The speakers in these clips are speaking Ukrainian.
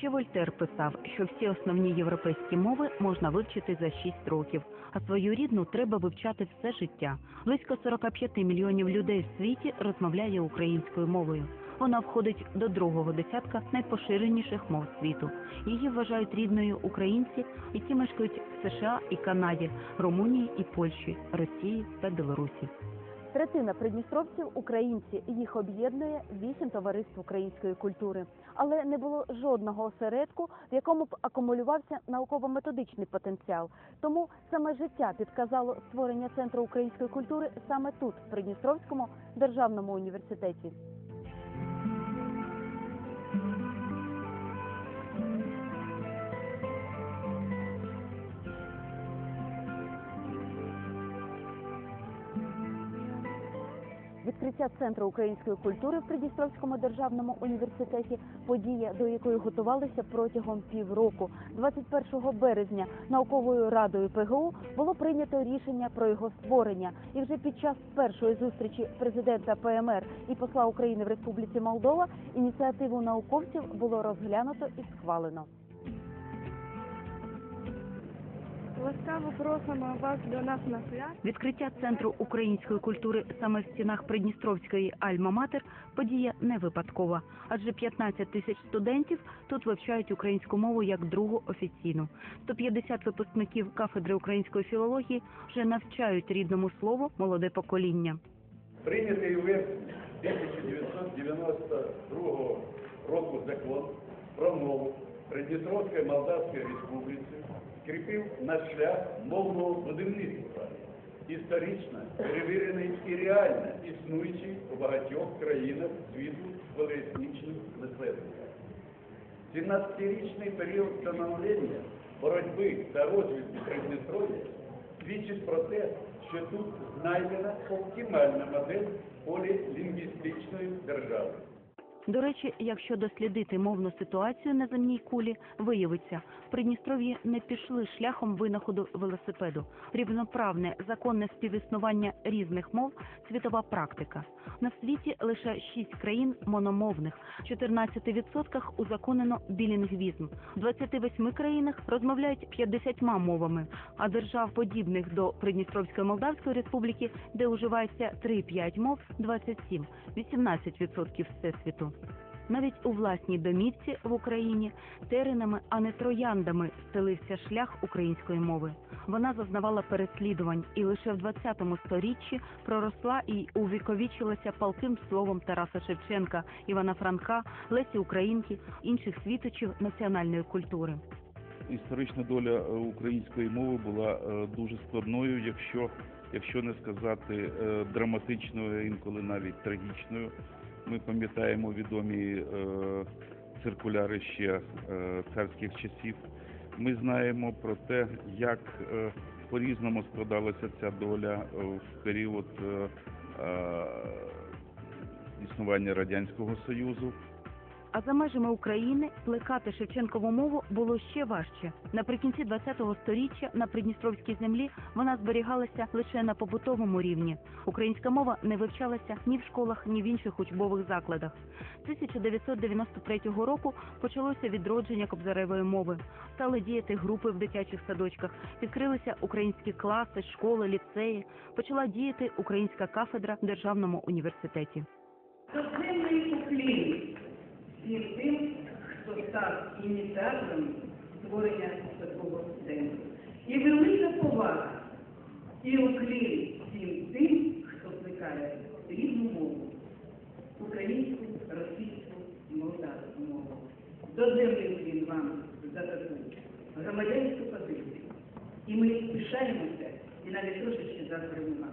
Ще Вольтер писав, що всі основні європейські мови можна вивчити за 6 років, а свою рідну треба вивчати все життя. Близько 45 мільйонів людей в світі розмовляє українською мовою. Вона входить до другого десятка найпоширеніших мов світу. Її вважають рідною українці, які мешкають в США і Канаді, Румунії і Польщі, Росії та Білорусі. Третина придністровців українці. Їх об'єднує вісім товариств української культури. Але не було жодного осередку, в якому б акумулювався науково-методичний потенціал. Тому саме життя підказало створення центру української культури саме тут, в Придністровському державному університеті. Відкриття центру української культури в Придністровському державному університеті подія, до якої готувалися протягом півроку. 21 березня науковою радою ПГУ було прийнято рішення про його створення. І вже під час першої зустрічі президента ПМР і посла України в Республіці Молдова ініціативу науковців було розглянуто і схвалено. Ласкаво просимо вас до нас на свят. Відкриття центру української культури саме в стінах Придністровської Альма-Матер подія не випадкова, адже 15 тисяч студентів тут вивчають українську мову як другу офіційну. 150 випускників кафедри української філології вже навчають рідному слову молоде покоління. Прийнятий у вересні 1992 року закон про мову Придністровської Молдавської Республіки скріпив наш шлях мовного будівництва, історично перевірений і реально існуючий у багатьох країнах світу поліетнічних населення. 17-річний період становлення, боротьби та розвитку Придністров'я свідчить про те, що тут знайдена оптимальна модель полілінгвістичної держави. До речі, якщо дослідити мовну ситуацію на земній кулі, виявиться, Придністров'ї не пішли шляхом винаходу велосипеду. Рівноправне законне співіснування різних мов світова практика. На світі лише шість країн мономовних, в 14% узаконено білінгвізм. В 28 країнах розмовляють 50 мовами, а держав, подібних до Придністровської Молдавської республіки, де уживається 3-5 мов, 27, 18% всесвіту. Навіть у власній домівці в Україні теренами, а не трояндами стелився шлях української мови. Вона зазнавала переслідувань і лише в 20 сторіччі проросла і увіковічилася палким словом Тараса Шевченка, Івана Франка, Лесі Українки, інших світочів національної культури. історична доля е, української мови була е, дуже складною, якщо, якщо не сказати е, драматичною, інколи навіть трагічною. Ми пам'ятаємо відомі е, циркуляри ще е, царських часів. Ми знаємо про те, як е, по-різному складалася ця доля в період існування Радянського Союзу. А за межами України плекати Шевченкову мову було ще важче. Наприкінці ХХ століття на придністровській землі вона зберігалася лише на побутовому рівні. Українська мова не вивчалася ні в школах, ні в інших учбових закладах. З 1993 року почалося відродження кобзаревої мови. Стали діяти групи в дитячих садочках, відкрилися українські класи, школи, ліцеї. Почала діяти українська кафедра в державному університеті. Уклін всім тим, хто став ініціатором створення такого центру. І велика повага і уклін всім тим, хто плекає рідну мову, українську, російську, молдавську мову. Доземний уклін вам за таку громадянську позицію. І ми пишаємося і навіть трошечки зазвонимо.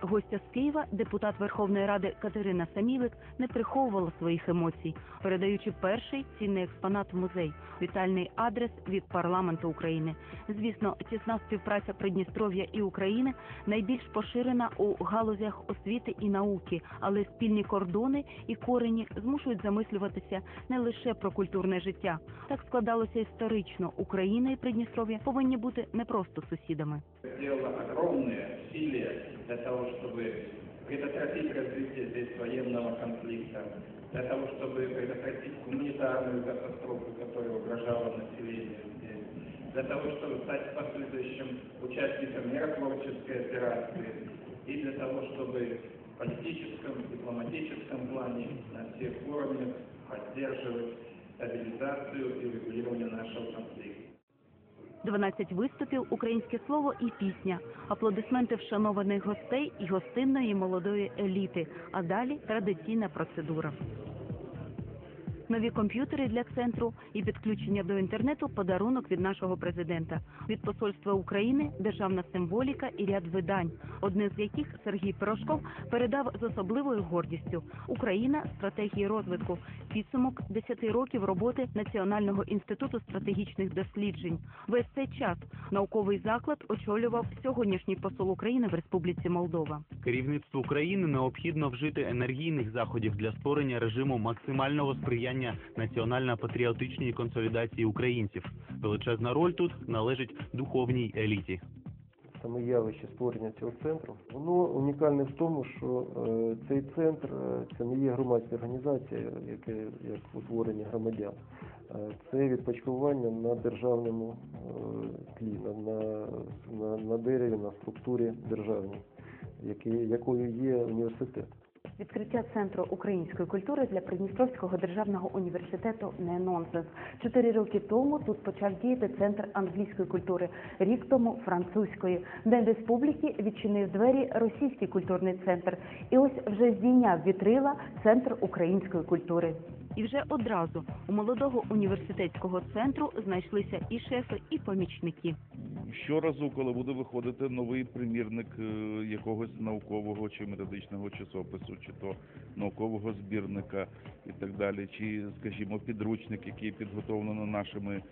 Гостя з Києва, депутат Верховної Ради Катерина Самілик, не приховувала своїх емоцій, передаючи перший цінний експонат в музей вітальний адрес від парламенту України. Звісно, тісна співпраця Придністров'я і України найбільш поширена у галузях освіти і науки, але спільні кордони і корені змушують замислюватися не лише про культурне життя. Так складалося історично. Україна і Придністров'я повинні бути не просто сусідами. Сделала огромные усилия для того, чтобы предотвратить развитие здесь военного конфликта, для того, чтобы предотвратить гуманитарную катастрофу, которая угрожала населению здесь, для того, чтобы стать последующим участником миротворческой операции и для того, чтобы в политическом, дипломатическом плане на всех уровнях поддерживать стабилизацию и регулирование нашего конфликта. 12 виступів, українське слово і пісня, аплодисменти вшанованих гостей і гостинної молодої еліти. А далі традиційна процедура. Нові комп'ютери для центру і підключення до інтернету подарунок від нашого президента. Від посольства України державна символіка і ряд видань, одне з яких Сергій Пирожков передав з особливою гордістю. Україна стратегії розвитку. Підсумок 10 років роботи Національного інституту стратегічних досліджень. Весь цей час науковий заклад очолював сьогоднішній посол України в Республіці Молдова. Керівництву країни необхідно вжити енергійних заходів для створення режиму максимального сприяння національно-патріотичній консолідації українців. Величезна роль тут належить духовній еліті. саме явище створення цього центру, воно унікальне в тому, що е, цей центр е, це не є громадська організація, яке як утворення громадян. Е, Це відпочкування на державному тлі, на, на, на, дереві, на структурі державній, якою є університет. Відкриття центру української культури для Придністровського державного університету не нонсенс. Чотири роки тому тут почав діяти центр англійської культури, рік тому французької. День республіки відчинив двері російський культурний центр. І ось вже здійняв вітрила центр української культури. І вже одразу у молодого університетського центру знайшлися і шефи, і помічники. Щоразу, коли буде виходити новий примірник е, якогось наукового чи методичного часопису, чи то наукового збірника і так далі, чи, скажімо, підручник, який підготовлено нашими е,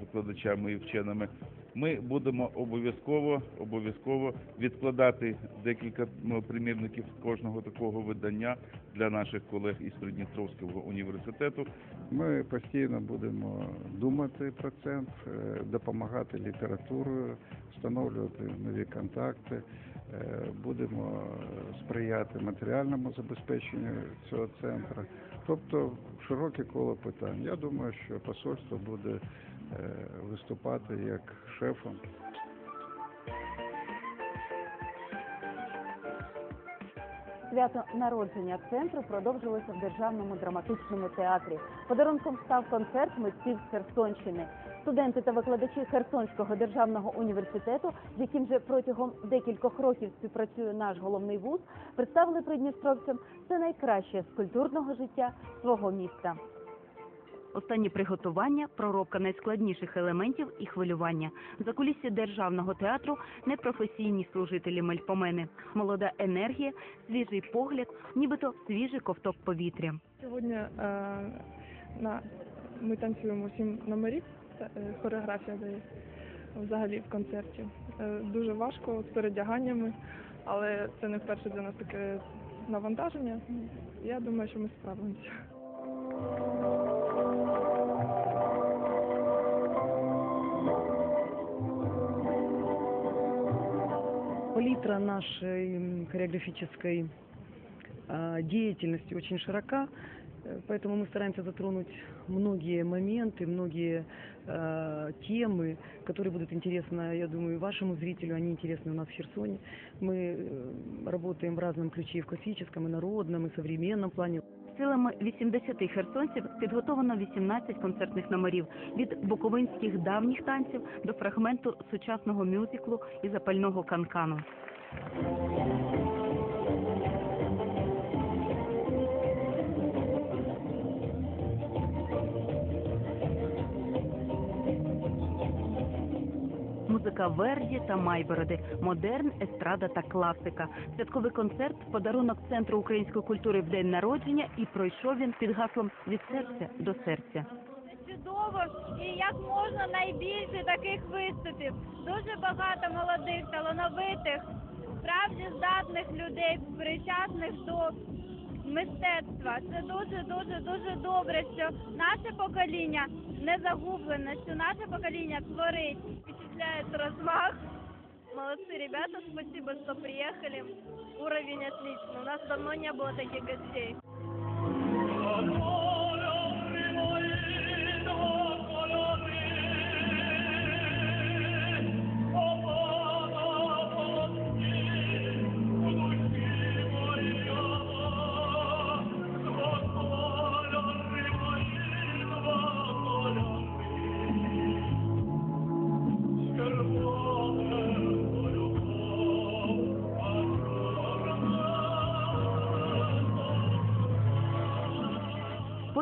викладачами і вченими, ми будемо обов'язково обов'язково відкладати декілька примірників з кожного такого видання для наших колег із Придністровського університету. Ми постійно будемо думати про центр, е, допомагати літературою, встановлювати нові контакти, е, будемо сприяти матеріальному забезпеченню цього центру. Тобто широке коло питань. Я думаю, що посольство буде виступати як шефом. Свято народження центру продовжилося в державному драматичному театрі. Подарунком став концерт митців з Херсонщини. Студенти та викладачі Херсонського державного університету, з яким вже протягом декількох років співпрацює наш головний вуз, представили придністровцям все найкраще з культурного життя свого міста. Останні приготування, проробка найскладніших елементів і хвилювання. За кулісі державного театру непрофесійні служителі мельпомени, молода енергія, свіжий погляд, нібито свіжий ковток повітря. Сьогодні е, на, ми танцюємо сім номерів, е, хореографія дає взагалі в концерті. Е, дуже важко з передяганнями, але це не вперше для нас таке навантаження. Я думаю, що ми справимося. Палитра нашей м, хореографической а, деятельности очень широка, э, поэтому мы стараемся затронуть многие моменты, многие а, темы, которые будут интересны, я думаю, и вашему зрителю, они интересны у нас в Херсоне. Мы э, работаем в разном ключе и в классическом, и народном, и современном плане. Силами 80 херсонців підготовлено 18 концертних номерів від буковинських давніх танців до фрагменту сучасного мюзиклу і запального канкану. Музика Верді та Майбороди, модерн, естрада та класика. Святковий концерт, подарунок центру української культури в день народження, і пройшов він під гаслом від серця до серця. чудово і як можна найбільше таких виступів. Дуже багато молодих, талановитих, справді здатних людей, причасних до мистецтва. Це дуже дуже дуже добре, що наше покоління не загублене, що наше покоління творить, впечатляє розваг. Молодцы ребята, спасибо, что приехали. Уровень отличный. У нас давно не было таких гостей.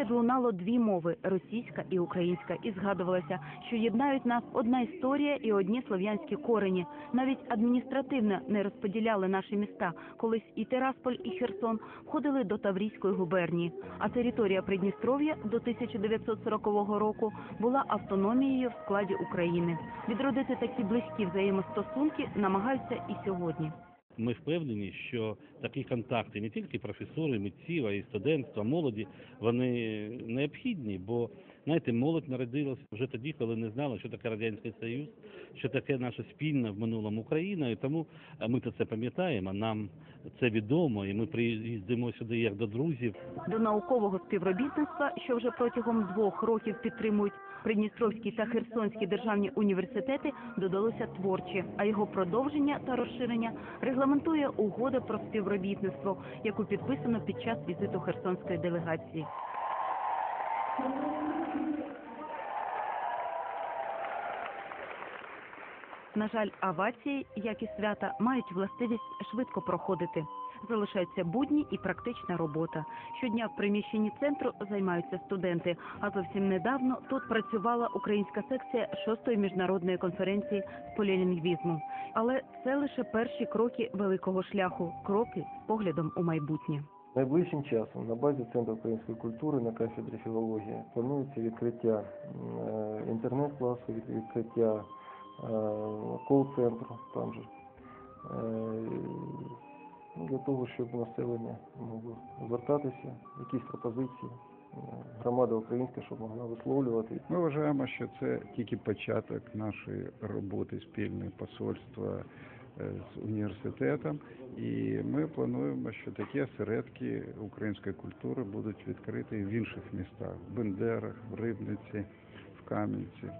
Поряд лунало дві мови російська і українська, і згадувалося, що єднають нас одна історія і одні слов'янські корені. Навіть адміністративно не розподіляли наші міста. Колись і Тирасполь, і Херсон входили до Таврійської губернії. А територія Придністров'я до 1940 року була автономією в складі України. Відродити такі близькі взаємостосунки намагаються і сьогодні. Ми впевнені, що такі контакти не тільки професори, митців, а й студентства, молоді, вони необхідні, бо знаєте, молодь народилася вже тоді, коли не знала, що таке радянський союз, що таке наша спільна в минулому Україна, і тому ми то це пам'ятаємо. Нам це відомо, і ми приїздимо сюди як до друзів. До наукового співробітництва, що вже протягом двох років підтримують Придністровські та Херсонські державні університети, додалося творче, а його продовження та розширення регламентує угода про співробітництво, яку підписано під час візиту херсонської делегації. На жаль, авації, як і свята, мають властивість швидко проходити. Залишаються будні і практична робота. Щодня в приміщенні центру займаються студенти. А зовсім недавно тут працювала українська секція шостої міжнародної конференції з полілінгвізму. Але це лише перші кроки великого шляху, кроки з поглядом у майбутнє. Найближчим часом на базі Центру української культури на кафедрі філології планується відкриття е, інтернет-класу, відкриття е, кол-центру там же. Для того, щоб населення могло звертатися, якісь пропозиції, е, громада українська, щоб могла висловлювати. Ми вважаємо, що це тільки початок нашої роботи спільної посольства е, з університетом, і ми плануємо, що такі осередки української культури будуть відкриті в інших містах в Бендерах, в Рибниці, в Кам'янці.